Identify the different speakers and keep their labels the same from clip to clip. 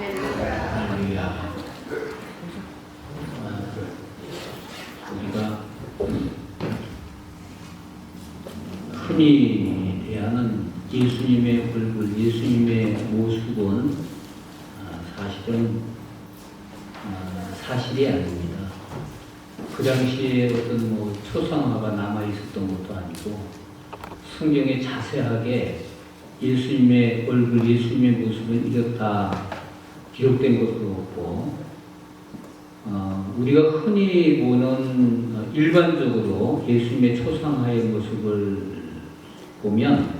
Speaker 1: 할렐루야. 아, 우리가 흔히 대하는 예수님의 얼굴, 예수님의 모습은 아, 사실은 아, 사실이 아닙니다. 그 당시에 어떤 뭐 초상화가 남아 있었던 것도 아니고 성경에 자세하게 예수님의 얼굴, 예수님의 모습은 이렇다 기록된 것도 없고 어, 우리가 흔히 보는 어, 일반적으로 예수님의 초상화의 모습을 보면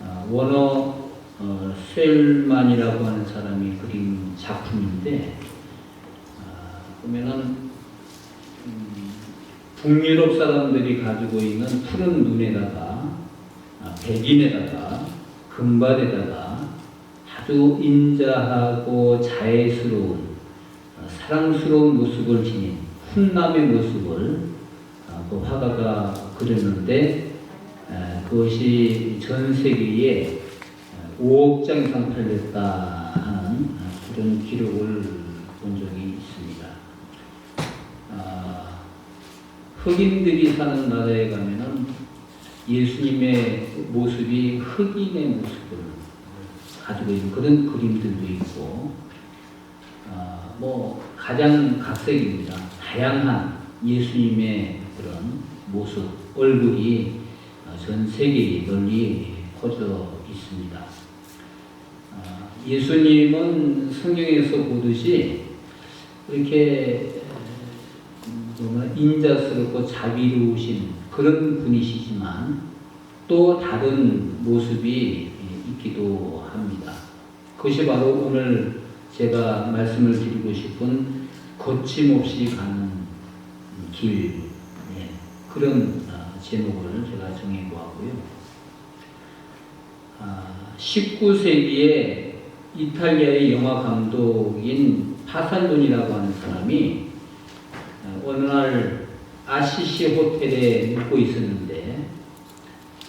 Speaker 1: 어, 원어 어, 셀만이라고 하는 사람이 그린 작품인데 어, 보면은 음, 북유럽 사람들이 가지고 있는 푸른 눈에다가 아, 백인에다가 금발에다가 아주 인자하고 자애스러운 어, 사랑스러운 모습을 지닌 훈남의 모습을 어, 그 화가가 그렸는데 에, 그것이 전 세계에 5억 장 이상 팔렸다 하는 어, 그런 기록을 본 적이 있습니다. 아, 흑인들이 사는 나라에 가면은 예수님의 모습이 흑인의 모습을 가지고 있는 그런 그림들도 있고, 아, 뭐 가장 각색입니다. 다양한 예수님의 그런 모습, 얼굴이 전 세계에 널리 퍼져 있습니다. 아, 예수님은 성경에서 보듯이 이렇게 정말 인자스럽고 자비로우신 그런 분이시지만 또 다른 모습이 있기도 합니다. 그것이 바로 오늘 제가 말씀을 드리고 싶은 거침없이 가는 길 예, 그런 아, 제목을 제가 정해보았고요. 아, 19세기에 이탈리아의 영화 감독인 파살돈이라고 하는 사람이 어, 어느 날 아시시 호텔에 묵고 있었는데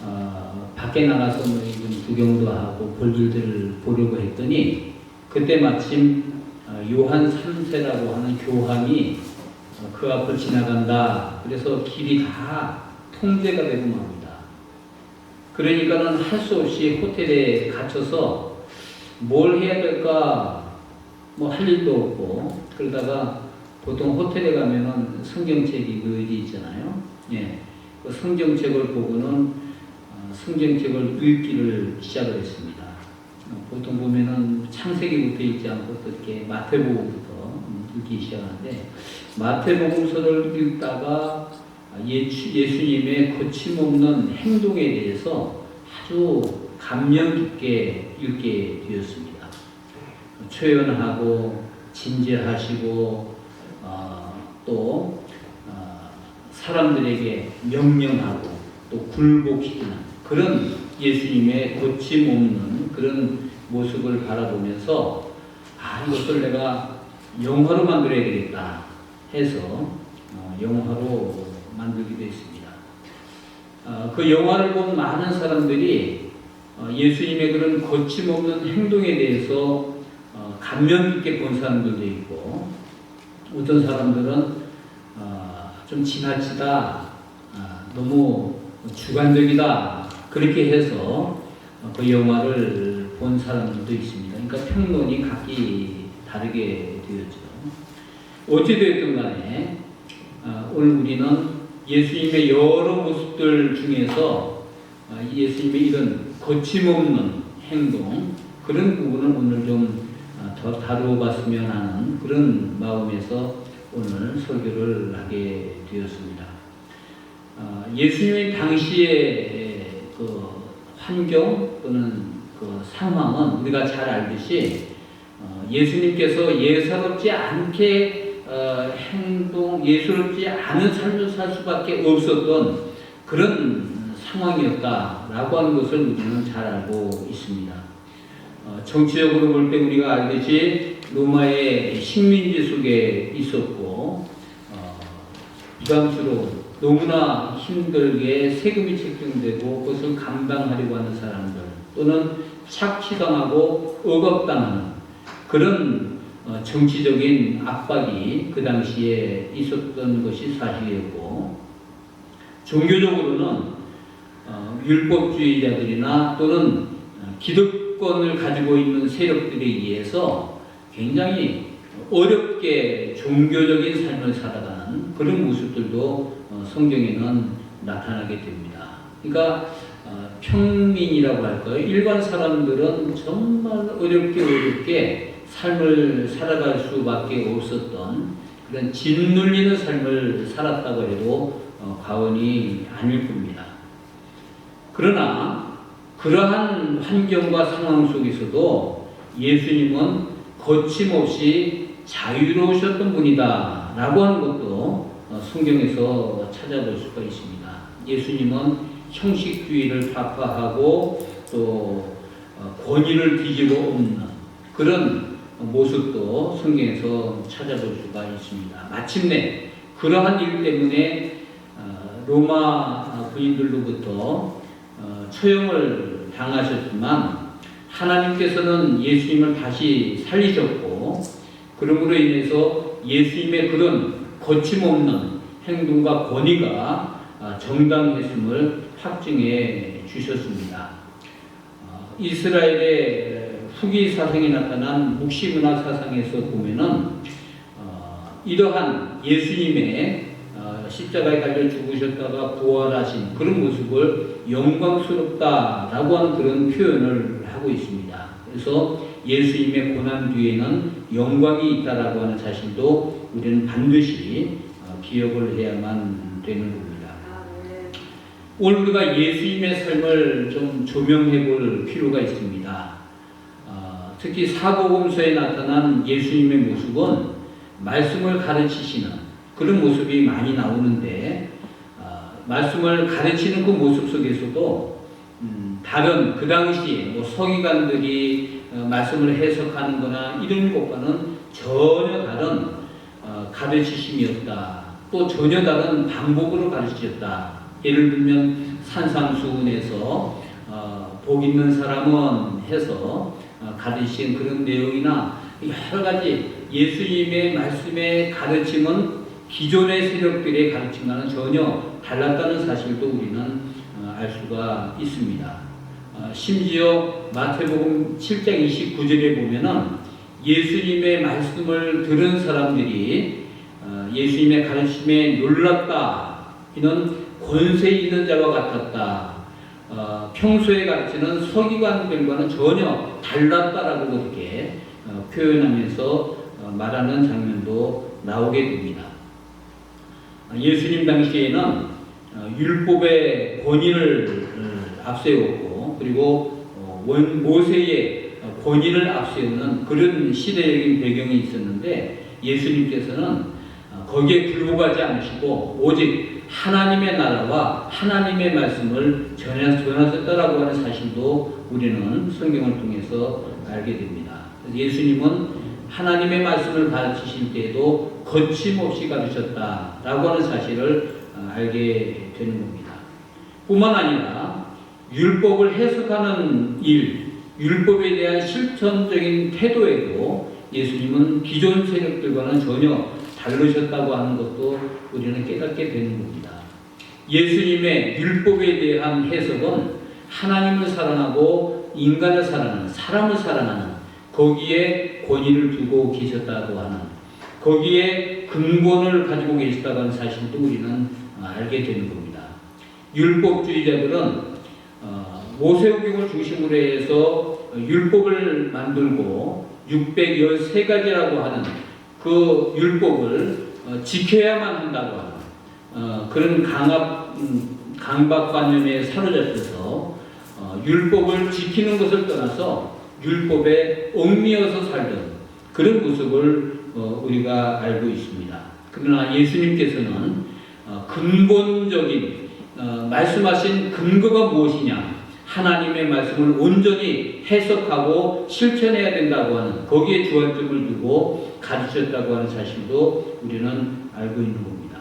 Speaker 1: 어, 밖에 나가서 뭐 구경도 하고 볼 일들을 보려고 했더니 그때 마침 어, 요한 3세라고 하는 교황이 어, 그 앞을 지나간다. 그래서 길이 다 통제가 되고 맙니다. 그러니까는 할 수 없이 호텔에 갇혀서 뭘 해야 될까 뭐 할 일도 없고 그러다가 보통 호텔에 가면은 성경책이 그지 있잖아요. 예. 그 성경책을 보고는 어, 성경책을 읽기를 시작을 했습니다. 어, 보통 보면은 창세기부터 읽지 않고 또 이렇게 마태복음부터 음, 읽기 시작하는데 마태복음서를 읽다가 예수, 예수님의 거침없는 행동에 대해서 아주 감명 깊게 읽게 되었습니다. 초연하고 진지하시고 어, 또 어, 사람들에게 명령하고 또 굴복시키는 그런 예수님의 거침없는 그런 모습을 바라보면서 아 이것을 내가 영화로 만들어야 되겠다 해서 어, 영화로 만들기도 했습니다. 어, 그 영화를 본 많은 사람들이 어, 예수님의 그런 거침없는 행동에 대해서 어, 감명 깊게 본 사람들도 있고 어떤 사람들은 어, 좀 지나치다 아, 너무 주관적이다 그렇게 해서 어, 그 영화를 본 사람들도 있습니다. 그러니까 평론이 각기 다르게 되었죠. 어찌되었든 간에 아, 오늘 우리는 예수님의 여러 모습들 중에서 아, 예수님의 이런 거침없는 행동 그런 부분을 오늘 좀 더 다루어 봤으면 하는 그런 마음에서 오늘 설교를 하게 되었습니다. 아, 예수님의 당시의 그 환경 또는 그 상황은 우리가 잘 알듯이 어, 예수님께서 예사롭지 않게 어, 행동, 예사롭지 않은 삶을 살 수밖에 없었던 그런 상황이었다라고 하는 것을 우리는 잘 알고 있습니다. 어, 정치적으로 볼 때 우리가 알듯이 로마의 식민지 속에 있었고 어, 이방주로 너무나 힘들게 세금이 책정되고 그것을 감당하려고 하는 사람들 또는 착취당하고 억압당하는 그런 어, 정치적인 압박이 그 당시에 있었던 것이 사실이었고 종교적으로는 어, 율법주의자들이나 또는 어, 기득권을 가지고 있는 세력들에 의해서 굉장히 어렵게 종교적인 삶을 살아가는 그런 모습들도 어, 성경에는 나타나게 됩니다. 그러니까 어, 평민이라고 할까요? 일반 사람들은 정말 어렵게 어렵게 삶을 살아갈 수밖에 없었던 그런 짓눌리는 삶을 살았다고 해도 어, 과언이 아닐 겁니다. 그러나 그러한 환경과 상황 속에서도 예수님은 거침없이 자유로우셨던 분이다 라고 하는 것도 어, 성경에서 찾아볼 수가 있습니다. 예수님은 형식주의를 타파하고 또 어, 권위를 뒤집어 엎는 그런 모습도 성경에서 찾아볼 수가 있습니다. 마침내 그러한 일 때문에 어, 로마 군인들로부터 어, 처형을 당하셨지만 하나님께서는 예수님을 다시 살리셨고 그러므로 인해서 예수님의 그런 거침없는 행동과 권위가 아, 정당했음을 확증해 주셨습니다. 어, 이스라엘의 후기 사상에 나타난 묵시 문화 사상에서 보면은 어, 이러한 예수님의 어, 십자가에 달려 죽으셨다가 부활하신 그런 모습을 영광스럽다라고 하는 그런 표현을 하고 있습니다. 그래서 예수님의 고난 뒤에는 영광이 있다라고 하는 사실도 우리는 반드시 어, 기억을 해야만 되는 겁니다. 오늘 우리가 예수님의 삶을 좀 조명해 볼 필요가 있습니다. 어, 특히 사복음서에 나타난 예수님의 모습은 말씀을 가르치시는 그런 모습이 많이 나오는데 어, 말씀을 가르치는 그 모습 속에서도 음, 다른 그 당시에 뭐 서기관들이 어, 말씀을 해석하는 거나 이런 것과는 전혀 다른 어, 가르치심이었다. 또 전혀 다른 방법으로 가르치셨다. 예를 들면 산상수훈에서 어, 복 있는 사람은 해서 어, 가르치신 그런 내용이나 여러 가지 예수님의 말씀의 가르침은 기존의 세력들의 가르침과는 전혀 달랐다는 사실도 우리는 어, 알 수가 있습니다. 어, 심지어 마태복음 7장 29절에 보면은 예수님의 말씀을 들은 사람들이 어, 예수님의 가르침에 놀랐다. 이는 권세 있는 자와 같았다. 어, 평소에 가르치는 서기관들과는 전혀 달랐다라고 그렇게 어, 표현하면서 어, 말하는 장면도 나오게 됩니다. 어, 예수님 당시에는 어, 율법의 권위를 어, 앞세웠고 그리고 어, 원 모세의 어, 권위를 앞세우는 그런 시대적인 배경이 있었는데 예수님께서는 어, 거기에 굴복하지 않으시고 오직 하나님의 나라와 하나님의 말씀을 전하- 전하셨다라고 하는 사실도 우리는 성경을 통해서 알게 됩니다. 예수님은 하나님의 말씀을 가르치실 때에도 거침없이 가르쳤다라고 하는 사실을 어, 알게 되는 겁니다. 뿐만 아니라 율법을 해석하는 일, 율법에 대한 실천적인 태도에도 예수님은 기존 세력들과는 전혀 다르셨다고 하는 것도 우리는 깨닫게 되는 겁니다. 예수님의 율법에 대한 해석은 하나님을 사랑하고 인간을 사랑하는 사람을 사랑하는 거기에 권위를 두고 계셨다고 하는 거기에 근본을 가지고 계시다고 하는 사실도 우리는 어, 알게 되는 겁니다. 율법주의자들은 어, 모세오경을 중심으로 해서 율법을 만들고 613가지라고 하는 그 율법을 어, 지켜야만 한다고 하는 어, 그런 강압, 음, 강박관념에 사로잡혀서 어, 율법을 지키는 것을 떠나서 율법에 얽매여서 살던 그런 모습을 어, 우리가 알고 있습니다. 그러나 예수님께서는 어, 근본적인 어, 말씀하신 근거가 무엇이냐? 하나님의 말씀을 온전히 해석하고 실천해야 된다고 하는 거기에 주안점을 두고 가르쳤다고 하는 사실도 우리는 알고 있는 겁니다.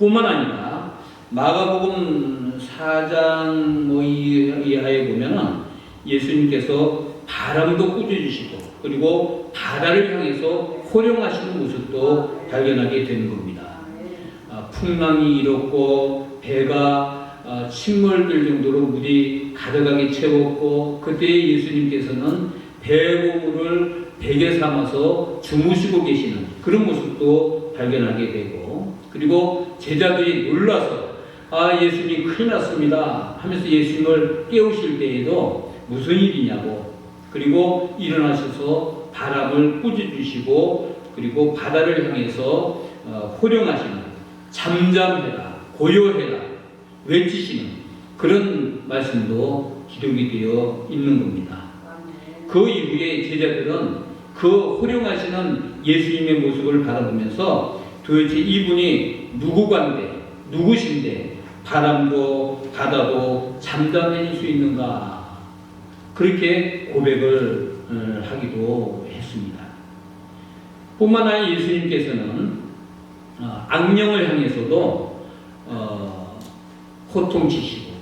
Speaker 1: 뿐만 아니라 마가복음 4장 뭐 이- 이하에 보면은 예수님께서 바람도 꾸짖으시고 그 그리고 바다를 향해서 호령하시는 모습도 발견하게 되는 겁니다. 아, 풍랑이 일었고 배가 아, 침몰될 정도로 물이 가득하게 채웠고 그때 예수님께서는 배고물을 베개 삼아서 주무시고 계시는 그런 모습도 발견하게 되고 그리고 제자들이 놀라서 아 예수님 큰일 났습니다. 하면서 예수님을 깨우실 때에도 무슨 일이냐고 그리고 일어나셔서 바람을 꾸짖으시고 그리고 바다를 향해서 어, 호령하시는 잠잠해라 고요해라 외치시는 그런 말씀도 기록이 되어 있는 겁니다. 그 이후에 제자들은 그 호령하시는 예수님의 모습을 바라보면서 도대체 이분이 누구간데 누구신데 바람도 바다도 잠잠해질 수 있는가 그렇게 고백을 어, 하기도 했습니다. 뿐만 아니라 예수님께서는 어, 악령을 향해서도 어, 호통치시고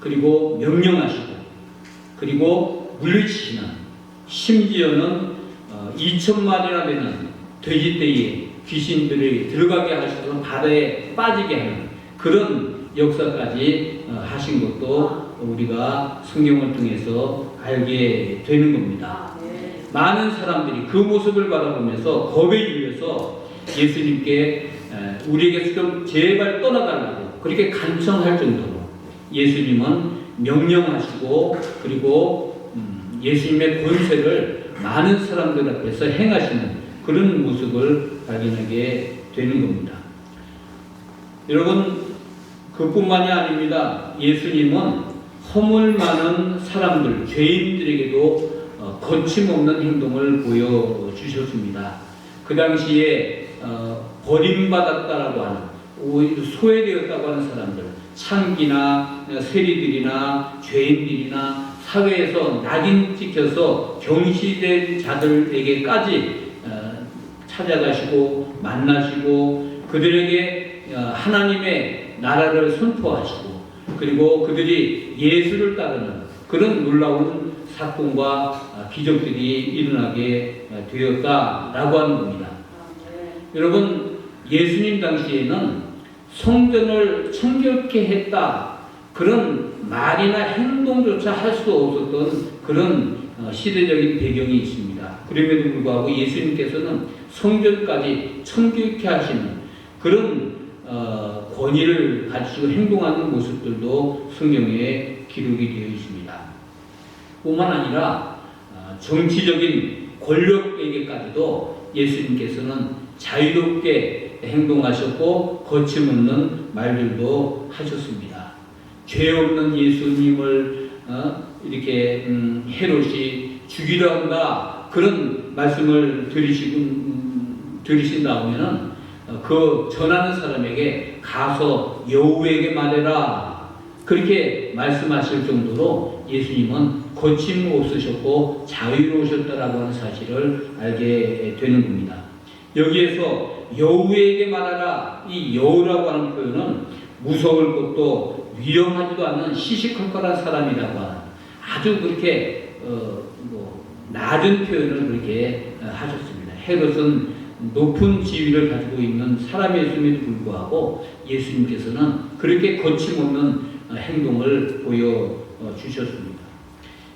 Speaker 1: 그리고 명령하시고 그리고 물리치시는 심지어는 어, 2천 마리나 되는 돼지떼에 귀신들이 들어가게 하셔서 바다에 빠지게 하는 그런 역사까지 어, 하신 것도 우리가 성경을 통해서 알게 되는 겁니다. 많은 사람들이 그 모습을 바라보면서 겁에 질려서 예수님께 에, 우리에게서 좀 제발 떠나달라고 그렇게 간청할 정도로 예수님은 명령하시고 그리고 음, 예수님의 권세를 많은 사람들 앞에서 행하시는 그런 모습을 발견하게 되는 겁니다. 여러분 그뿐만이 아닙니다. 예수님은 허물 많은 사람들, 죄인들에게도 어, 거침없는 행동을 보여주셨습니다. 그 당시에 어, 버림받았다라고 하는 오히려 소외되었다고 하는 사람들, 창기나 세리들이나 죄인들이나 사회에서 낙인 찍혀서 경시된 자들에게까지 어, 찾아가시고 만나시고 그들에게 어, 하나님의 나라를 선포하시고 그리고 그들이 예수를 따르는 그런 놀라운 사건과 어, 기적들이 일어나게 어, 되었다라고 하는 겁니다. 여러분 예수님 당시에는 성전을 청결케 했다 그런 말이나 행동조차 할 수 없었던 그런 어, 시대적인 배경이 있습니다. 그럼에도 불구하고 예수님께서는 성전까지 청결케 하시는 그런 어, 권위를 가지고 행동하는 모습들도 성경에 기록이 되어 있습니다. 뿐만 아니라 어, 정치적인 권력에게까지도 예수님께서는 자유롭게 행동하셨고 거침없는 말들도 하셨습니다. 죄 없는 예수님을 어, 이렇게 음, 헤롯이 죽이려 한다 그런 말씀을 들으시고 음, 들으신 다음에는 어, 그 전하는 사람에게 가서 여우에게 말해라 그렇게 말씀하실 정도로 예수님은 거침 없으셨고 자유로우셨다라고 하는 사실을 알게 되는 겁니다. 여기에서 여우에게 말하라 이 여우라고 하는 표현은 무서울 것도 위험하지도 않은 시시콜콜한 사람이라고 하는 아주 그렇게 어, 뭐 낮은 표현을 그렇게 어, 하셨습니다. 헤롯은 높은 지위를 가지고 있는 사람이었음에도 불구하고 예수님께서는 그렇게 거침없는 어, 행동을 보여 어, 주셨습니다.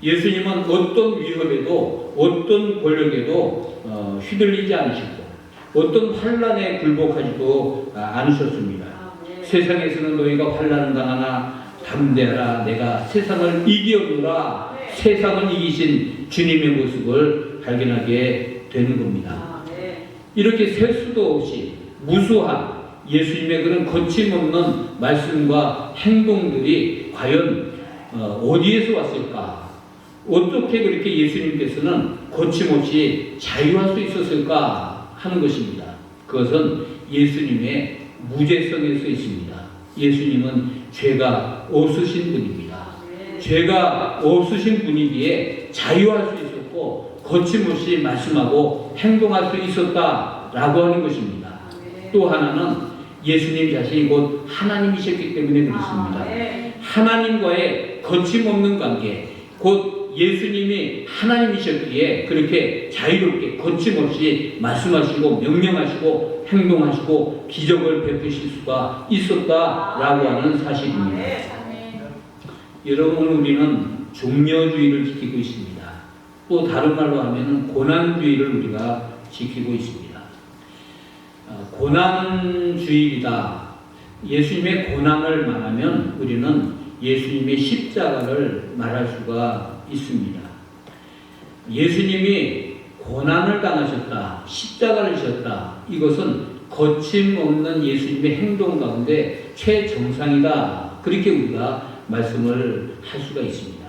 Speaker 1: 예수님은 어떤 위협에도 어떤 권력에도 어, 휘둘리지 않으시고 어떤 환란에 굴복하지도 아, 않으셨습니다. 세상에서는 너희가 환란을 당하나 담대하라 내가 세상을 이기었노라 세상을 이기신 주님의 모습을 발견하게 되는 겁니다. 이렇게 셀 수도 없이 무수한 예수님의 그런 거침없는 말씀과 행동들이 과연 어, 어디에서 왔을까? 어떻게 그렇게 예수님께서는 거침없이 자유할 수 있었을까 하는 것입니다. 그것은 예수님의 무죄성에서 있습니다. 예수님은 죄가 없으신 분입니다. 죄가 없으신 분이기에 자유할 수 있었고 거침없이 말씀하고 행동할 수 있었다라고 하는 것입니다. 또 하나는 예수님 자신이 곧 하나님이셨기 때문에 그렇습니다. 하나님과의 거침없는 관계, 곧 예수님이 하나님이셨기에 그렇게 자유롭게 거침없이 말씀하시고 명령하시고 행동하시고 기적을 베푸실 수가 있었다라고 하는 사실입니다.
Speaker 2: 아멘.
Speaker 1: 여러분 우리는 종려주의를 지키고 있습니다. 또 다른 말로 하면 고난주의를 우리가 지키고 있습니다. 어, 고난주의이다. 예수님의 고난을 말하면 우리는 예수님의 십자가를 말할 수가 있습니다. 예수님이 고난을 당하셨다, 십자가를 지셨다. 이것은 거침없는 예수님의 행동 가운데 최정상이다. 그렇게 우리가 말씀을 할 수가 있습니다.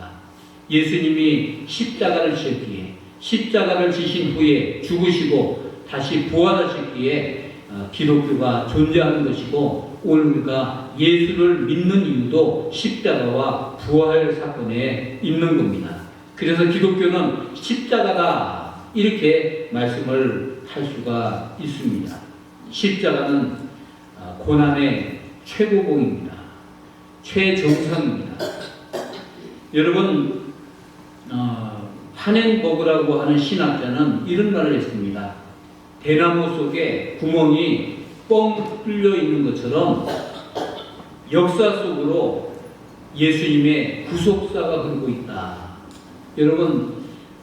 Speaker 1: 예수님이 십자가를 지셨기에 십자가를 지신 후에 죽으시고 다시 부활하셨기에 어, 기독교가 존재하는 것이고 오늘 우리가 예수를 믿는 이유도 십자가와 부활 사건에 있는 겁니다. 그래서 기독교는 십자가다 이렇게 말씀을 할 수가 있습니다. 십자가는 어, 고난의 최고봉입니다. 최정상입니다. 여러분 어, 파넨버그라고 하는 신학자는 이런 말을 했습니다. 대나무 속에 구멍이 뻥 뚫려 있는 것처럼 역사 속으로 예수님의 구속사가 흐르고 있다. 여러분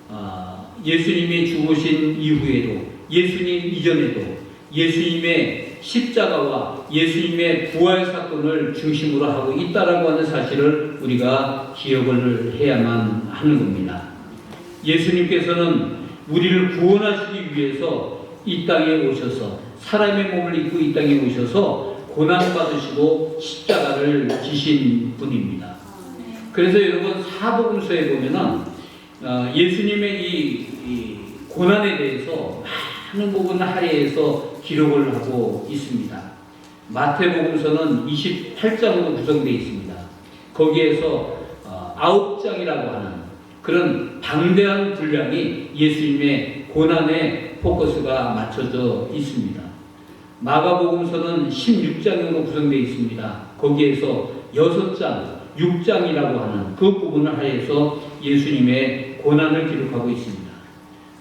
Speaker 1: 어, 예수님이 죽으신 이후에도 예수님 이전에도 예수님의 십자가와 예수님의 부활 사건을 중심으로 하고 있다라고 하는 사실을 우리가 기억을 해야만 하는 겁니다. 예수님께서는 우리를 구원하시기 위해서 이 땅에 오셔서 사람의 몸을 입고 이 땅에 오셔서 고난 받으시고 십자가를 지신 분입니다. 그래서 여러분 사복음서에 보면은 어, 예수님의 이, 이 고난에 대해서 많은 부분 할애해서 기록을 하고 있습니다. 마태복음서는 28장으로 구성되어 있습니다. 거기에서 어, 아홉 장이라고 하는 그런 방대한 분량이 예수님의 고난에 포커스가 맞춰져 있습니다. 마가복음서는 16장으로 구성되어 있습니다. 거기에서 6장, 6장이라고 하는 그 부분을 하여서 예수님의 고난을 기록하고 있습니다.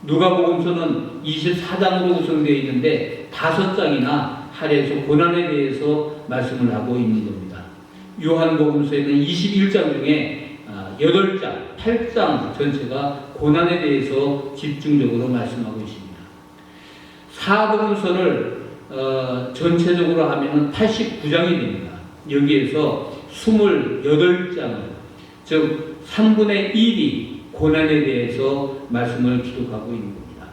Speaker 1: 누가복음서는 24장으로 구성되어 있는데 5장이나 할애해서 고난에 대해서 말씀을 하고 있는 겁니다. 요한복음서에는 21장 중에 8장, 8장 전체가 고난에 대해서 집중적으로 말씀하고 있습니다. 사복음서를 어, 전체적으로 하면 89장이 됩니다. 여기에서 28장을, 즉 3분의 1이 고난에 대해서 말씀을 기록하고 있는 겁니다.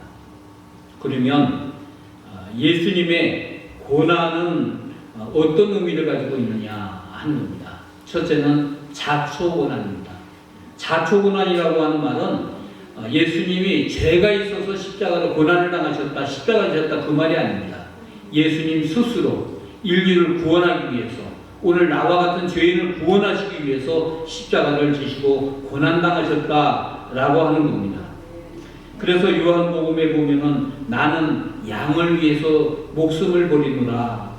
Speaker 1: 그러면 어, 예수님의 고난은 어, 어떤 의미를 가지고 있느냐 하는 겁니다. 첫째는 자초고난입니다. 자초고난이라고 하는 말은 어, 예수님이 죄가 있어서 십자가로 고난을 당하셨다, 십자가를 지셨다 그 말이 아닙니다. 예수님 스스로 인류를 구원하기 위해서 오늘 나와 같은 죄인을 구원하시기 위해서 십자가를 지시고 고난 당하셨다라고 하는 겁니다. 그래서 요한복음에 보면은 나는 양을 위해서 목숨을 버리노라.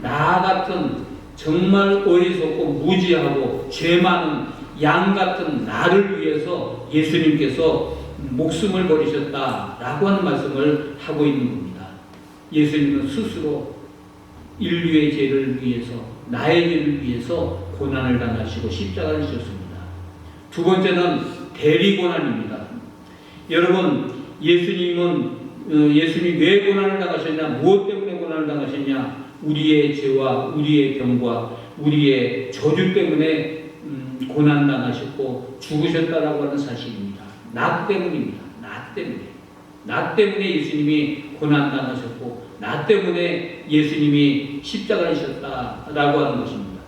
Speaker 1: 나 같은 정말 어리석고 무지하고 죄 많은 양 같은 나를 위해서 예수님께서 목숨을 버리셨다라고 하는 말씀을 하고 있는 겁니다. 예수님은 스스로 인류의 죄를 위해서 나의 죄를 위해서 고난을 당하시고 십자가를 지셨습니다. 두 번째는 대리 고난입니다. 여러분 예수님은 어, 예수님이 왜 고난을 당하셨냐 무엇 때문에 고난을 당하셨냐 우리의 죄와 우리의 병과 우리의 저주 때문에 음, 고난 당하셨고 죽으셨다라고 하는 사실입니다. 나 때문입니다. 나 때문에 나 때문에 예수님이 고난 당하셨고 나 때문에 예수님이 십자가를 지셨다라고 하는 것입니다.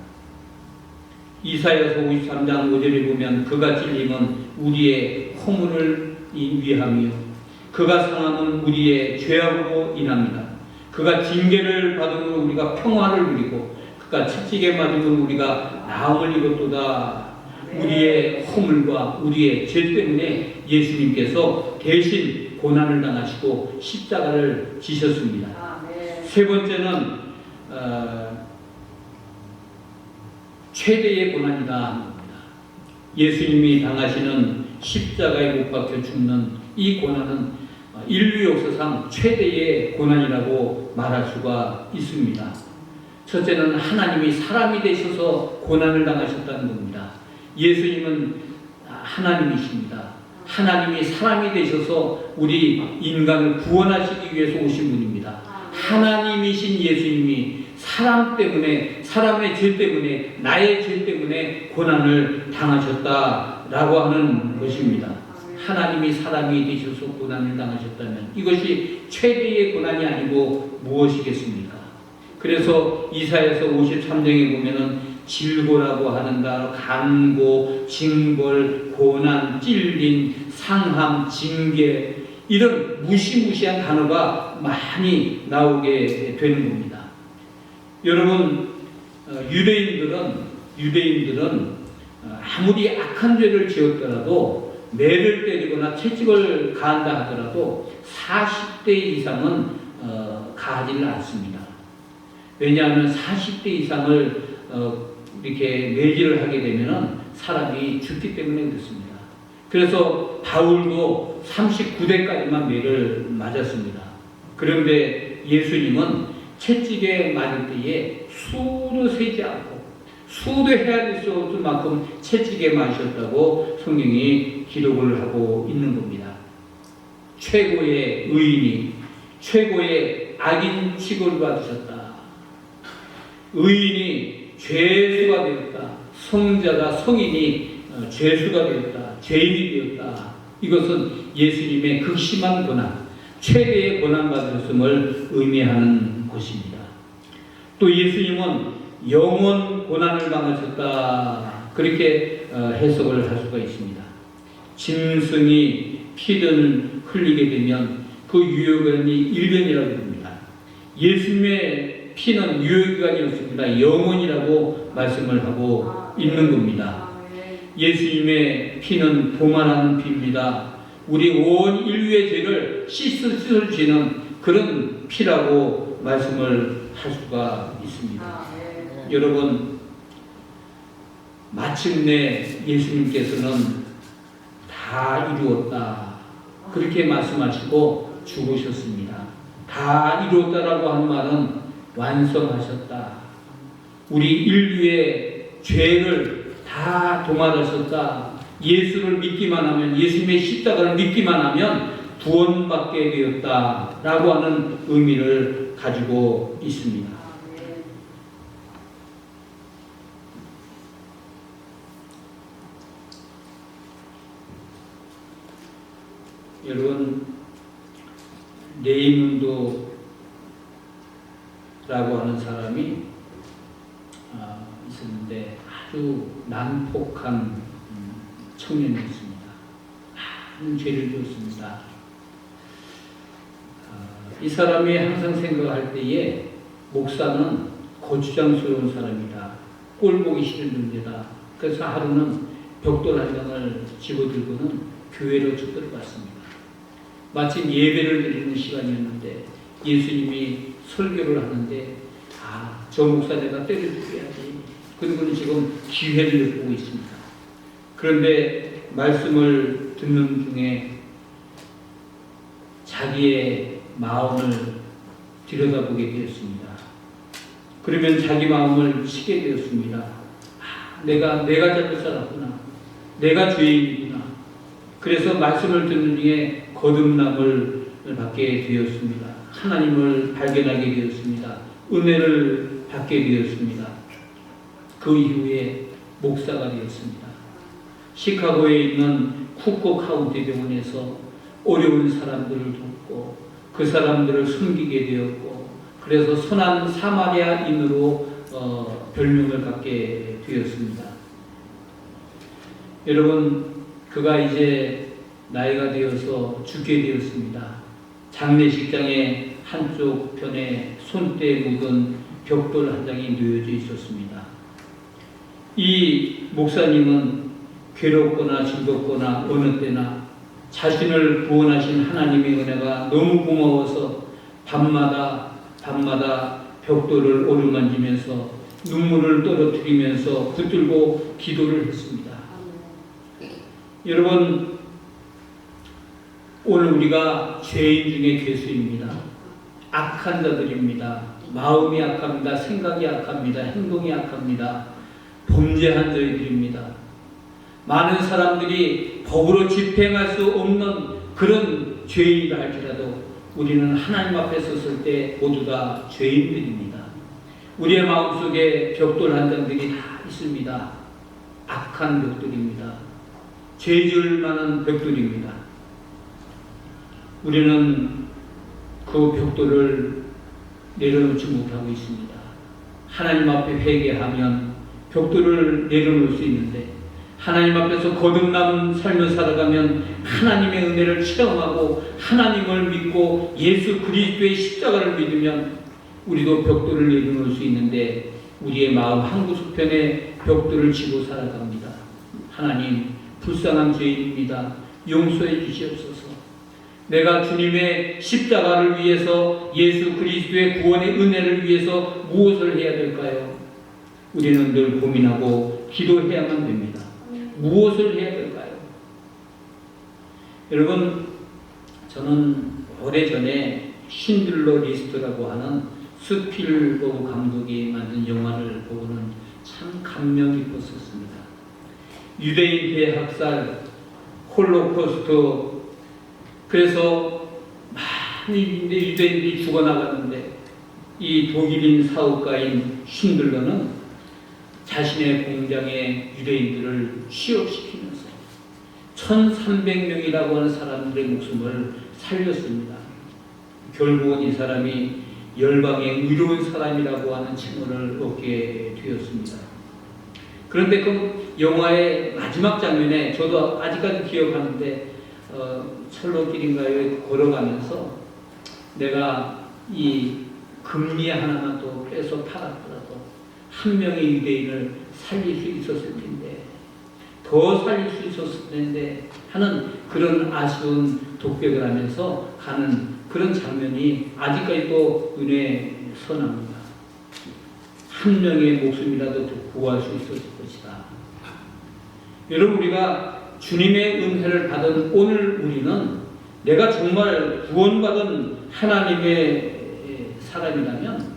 Speaker 1: 이사야서 53장 5절에 보면 그가 찔림은 우리의 허물을 위함이요 그가 상함은 우리의 죄악으로 인합니다. 그가 징계를 받음으로 우리가 평화를 누리고 그가 채찍에 맞음으로 우리가 나음을 입었도다. 우리의 허물과 우리의 죄 때문에 예수님께서 대신 고난을 당하시고 십자가를 지셨습니다.
Speaker 2: 아멘.
Speaker 1: 세 번째는 어, 최대의 고난이다 겁니다. 예수님이 당하시는 십자가에 못 박혀 죽는 이 고난은 인류 역사상 최대의 고난이라고 말할 수가 있습니다. 첫째는 하나님이 사람이 되셔서 고난을 당하셨다는 겁니다. 예수님은 하나님이십니다. 하나님이 사람이 되셔서 우리 인간을 구원하시기 위해서 오신 분입니다. 하나님이신 예수님이 사람 때문에 사람의 죄 때문에 나의 죄 때문에 고난을 당하셨다라고 하는 것입니다. 하나님이 사람이 되셔서 고난을 당하셨다면 이것이 최대의 고난이 아니고 무엇이겠습니까? 그래서 이사에서 53장에 보면은 질고라고 하는 단어, 간고, 징벌, 고난, 찔림, 상함, 징계 이런 무시무시한 단어가 많이 나오게 되는 겁니다. 여러분 어, 유대인들은 유대인들은 어, 아무리 악한 죄를 지었더라도 매를 때리거나 채찍을 가한다 하더라도 40대 이상은 어, 가하지를 않습니다. 왜냐하면 40대 이상을 어, 이렇게 매질을 하게 되면은 사람이 죽기 때문에 그렇습니다. 그래서 바울도 39대까지만 매를 맞았습니다. 그런데 예수님은 채찍에 맞을 때에 수도 세지 않고 수도 해야 될 만큼 채찍에 맞으셨다고 성경이 기록을 하고 있는 겁니다. 최고의 의인이 최고의 악인 취급을 받으셨다. 의인이 죄수가 되었다. 성자가 성인이 어, 죄수가 되었다. 죄인이 되었다. 이것은 예수님의 극심한 고난, 최대의 고난 받으셨음을 의미하는 것입니다. 또 예수님은 영원 고난을 당하셨다. 그렇게 어, 해석을 할 수가 있습니다. 짐승이 피든 흘리게 되면 그 유효기간이 일변이라고 합니다. 예수님의 피는 유효기간이었습니다. 영원이라고 말씀을 하고 있는 겁니다. 예수님의 피는 도만하는 피입니다. 우리 온 인류의 죄를 씻을 씻을 지는 그런 피라고 말씀을 할 수가 있습니다. 여러분 마침내 예수님께서는 다 이루었다 그렇게 말씀하시고 죽으셨습니다. 다 이루었다라고 하는 말은 완성하셨다. 우리 인류의 죄를 다 도말하셨다. 예수를 믿기만 하면 예수님의 십자가를 믿기만 하면 구원받게 되었다 라고 하는 의미를 가지고 있습니다. 여러분 레이문도 라고 하는 사람이 아, 있었는데 아주 난폭한 음, 청년이었습니다. 많은 죄를 지었습니다. 아, 이 사람이 항상 생각할 때에 목사는 고추장스러운 사람이다. 꼴보기 싫은 존재다. 그래서 하루는 벽돌 한 장을 집어들고는 교회로 쭉 들어갔습니다. 마침 예배를 드리는 시간이었는데 예수님이 설교를 하는데 아, 저 목사 내가 때려 죽여야지. 그리고는 지금 기회를 보고 있습니다. 그런데 말씀을 듣는 중에 자기의 마음을 들여다보게 되었습니다. 그러면 자기 마음을 치게 되었습니다. 아, 내가 내가 잘못 살았구나. 내가 죄인이구나. 그래서 말씀을 듣는 중에 거듭남을 받게 되었습니다. 하나님을 발견하게 되었습니다. 은혜를 받게 되었습니다. 그 이후에 목사가 되었습니다. 시카고에 있는 쿠코 카운티 병원에서 어려운 사람들을 돕고 그 사람들을 섬기게 되었고 그래서 선한 사마리아인으로 어, 별명을 갖게 되었습니다. 여러분 그가 이제 나이가 되어서 죽게 되었습니다. 장례식장의 한쪽 편에 손때 묻은 벽돌 한 장이 놓여져 있었습니다. 이 목사님은 괴롭거나 즐겁거나 어느 때나 자신을 구원하신 하나님의 은혜가 너무 고마워서 밤마다 밤마다 벽돌을 오르만지면서 눈물을 떨어뜨리면서 붙들고 기도를 했습니다. 여러분 오늘 우리가 죄인 중에 괴수입니다. 악한 자들입니다. 마음이 악합니다. 생각이 악합니다. 행동이 악합니다. 범죄한 저희들입니다. 많은 사람들이 법으로 집행할 수 없는 그런 죄인이라 할지라도 우리는 하나님 앞에 섰을 때 모두 다 죄인들입니다. 우리의 마음속에 벽돌 한 장들이 다 있습니다. 악한 벽돌입니다. 죄 지을 만한 벽돌입니다. 우리는 그 벽돌을 내려놓지 못하고 있습니다. 하나님 앞에 회개하면 벽돌을 내려놓을 수 있는데 하나님 앞에서 거듭남 삶을 살아가면 하나님의 은혜를 체험하고 하나님을 믿고 예수 그리스도의 십자가를 믿으면 우리도 벽돌을 내려놓을 수 있는데 우리의 마음 한 구석편에 벽돌을 지고 살아갑니다. 하나님 불쌍한 죄인입니다. 용서해 주시옵소서. 내가 주님의 십자가를 위해서 예수 그리스도의 구원의 은혜를 위해서 무엇을 해야 될까요? 우리는 늘 고민하고 기도해야만 됩니다. 무엇을 해야 될까요? 여러분, 저는 오래전에 신들러 리스트라고 하는 스필버그 감독이 만든 영화를 보고는 참 감명 깊었었습니다. 유대인 대학살, 홀로코스트, 그래서 많은 유대인들이 죽어나갔는데 이 독일인 사업가인 쉰들러는 자신의 공장에 유대인들을 취업시키면서 1300명이라고 하는 사람들의 목숨을 살렸습니다. 결국은 이 사람이 열방의 의로운 사람이라고 하는 칭호를 얻게 되었습니다. 그런데 그 영화의 마지막 장면에 저도 아직까지 기억하는데 어, 철로길인가에 걸어가면서 내가 이 금리 하나만 또 빼서 팔았더라도 한 명의 유대인을 살릴 수 있었을 텐데 더 살릴 수 있었을 텐데 하는 그런 아쉬운 독백을 하면서 가는 그런 장면이 아직까지도 눈에 선합니다. 한 명의 목숨이라도 구할 수 있었을 것이다. 여러분 우리가 주님의 은혜를 받은 오늘 우리는 내가 정말 구원받은 하나님의 사람이라면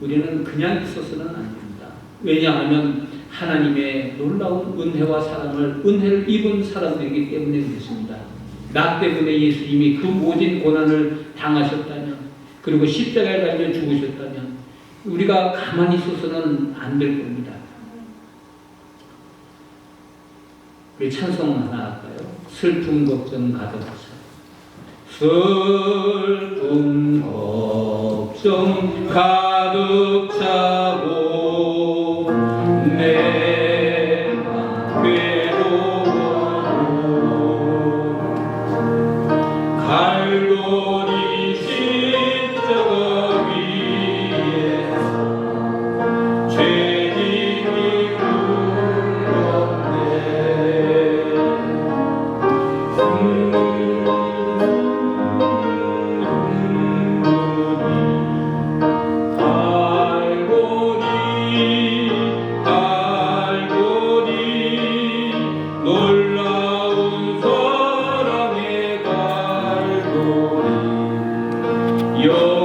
Speaker 1: 우리는 그냥 있어서는 안 됩니다. 왜냐하면 하나님의 놀라운 은혜와 사랑을 은혜를 입은 사람들이기 때문에 그렇습니다. 나 때문에 예수님이 그 모든 고난을 당하셨다면 그리고 십자가에 달려 죽으셨다면 우리가 가만히 있어서는 안 될 겁니다. 우리 찬송 하나 할까요? 슬픔 걱정 가득 차. 슬픔 걱정 가득 차고 영